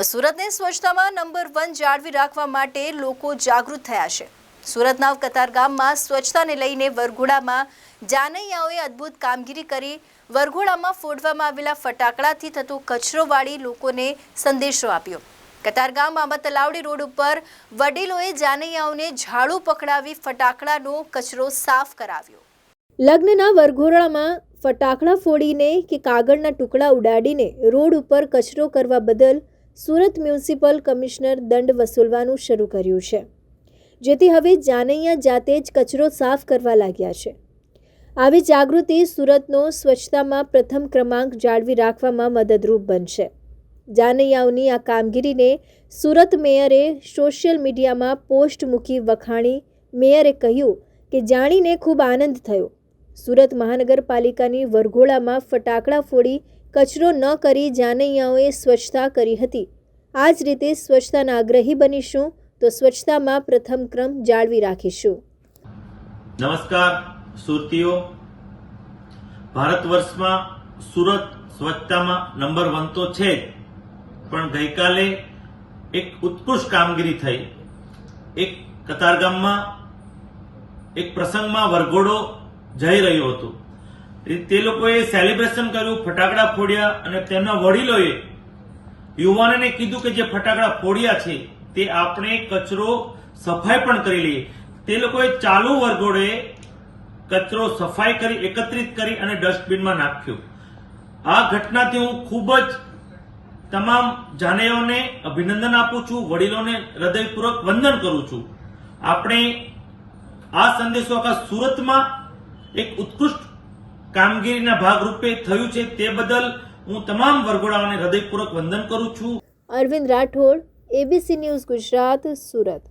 સુરતને સ્વચ્છતામાં number one જાળવી રાખવા માટે લોકો જાગૃત થયા છે. સુરતના કતારગામમાં સ્વચ્છતાને લઈને વરઘોડામાં જાનૈયાઓએ અદ્ભુત કામગીરી કરી. વરઘોડામાં ફોડવામાં આવેલા ફટાકડાથી થતો કચરો વાળી લોકોને સંદેશો આપ્યો. કતારગામ બાબા તલાવડી રોડ ઉપર વડીલોએ જાનૈયાઓને ઝાડુ પકડાવી ફટાકડાનો કચરો સાફ કરાવ્યો. લગ્નના વરઘોડામાં ફટાકડા ફોડીને કે કાગળના ટુકડા ઉડાડીને રોડ ઉપર કચરો કરવા બદલ સુરત મ્યુનિસિપલ કમિશનર દંડ વસૂલવાનું શરૂ કર્યું છે. જેથી હવે જાનૈયા જાતે જ કચરો સાફ કરવા લાગ્યા છે. આવી જાગૃતિ સુરતનો સ્વચ્છતામાં પ્રથમ ક્રમાંક જાળવી રાખવામાં મદદરૂપ બનશે. જાનૈયાઓની આ કામગીરીને સુરત મેયરે સોશિયલ મીડિયામાં પોસ્ટ મૂકી વખાણી મેયરે કહ્યું કે જાણીને ખૂબ આનંદ થયો. સુરત મહાનગરપાલિકાની વરઘોડામાં ફટાકડા ફોડી કચરો ન કરી જાનૈયાઓએ સ્વચ્છતા કરી હતી. આ જ રીતે સ્વચ્છતાના આગ્રહી બનીશું તો સ્વચ્છતામાં પ્રથમ ક્રમ જાળવી રાખીશું. નમસ્કાર, સુરતીઓ. ભારત વર્ષમાં સુરત સ્વચ્છતામાં નંબર વન તો છે જ, પણ ગઈકાલે એક ઉત્કૃષ્ટ કામગીરી થઈ. એક કતારગામમાં, એક પ્રસંગમાં વરઘોડો જઈ રહ્યો હતો. તે લોકોએ સેલિબ્રેશન કર્યું, ફટાકડા ફોડ્યા અને તેમના વડીલોએ યુવાનોને કીધું કે જે ફટાકડા ફોડ્યા છે, તે આપણે કચરો સફાઈ પણ કરી લઈએ. તે લોકોએ ચાલુ વર્ગોડે કચરો સફાઈ કરી, એકત્રિત કરી અને ડસ્ટબિનમાં નાખ્યો. આ ઘટનાથી હું ખૂબ જ તમામ જાનેઓને અભિનંદન આપું છું, વડીલોને હૃદયપૂર્વક વંદન કરું છું. આપણે આ સંદેશો આખા સુરતમાં એક ઉત્કૃષ્ટ કામગીરીના ભાગરૂપે થયું છે તે બદલ હું તમામ વરઘોડાઓને હૃદયપૂર્વક વંદન કરું છું. Arvind Rathod ABC news Gujarat, Surat.